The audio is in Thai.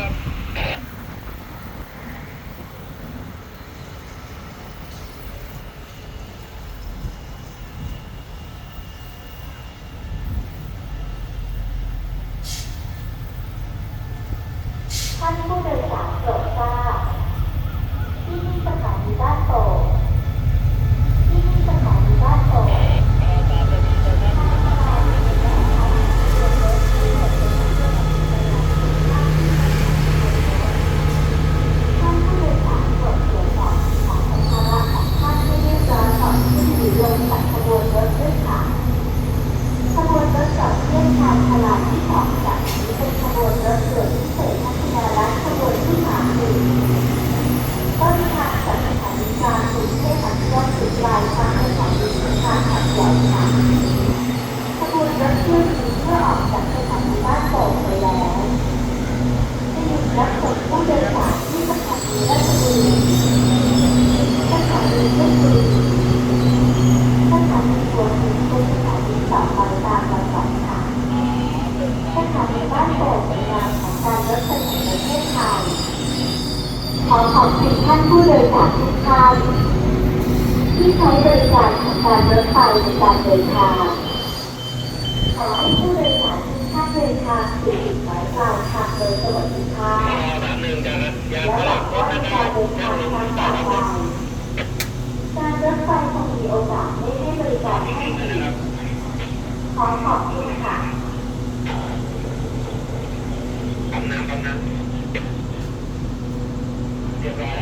ท่านผู้เป็น ขอขอบคุณท่านผู้โดยสารทุกท่านที่ใช้บริการทางการรถไฟในการเดินทางขอให้ผู้โดยสารทุกท่านเดินทางสู่จุดหมายปายทางโดยสวัสดิภาพและหลังว่าการเดินทางครั้งต่อไปการรถไฟคงมีโอกาสได้ให้บริการให้ดีขอขอบคุณค่ะน้ำน้ำ Yeah.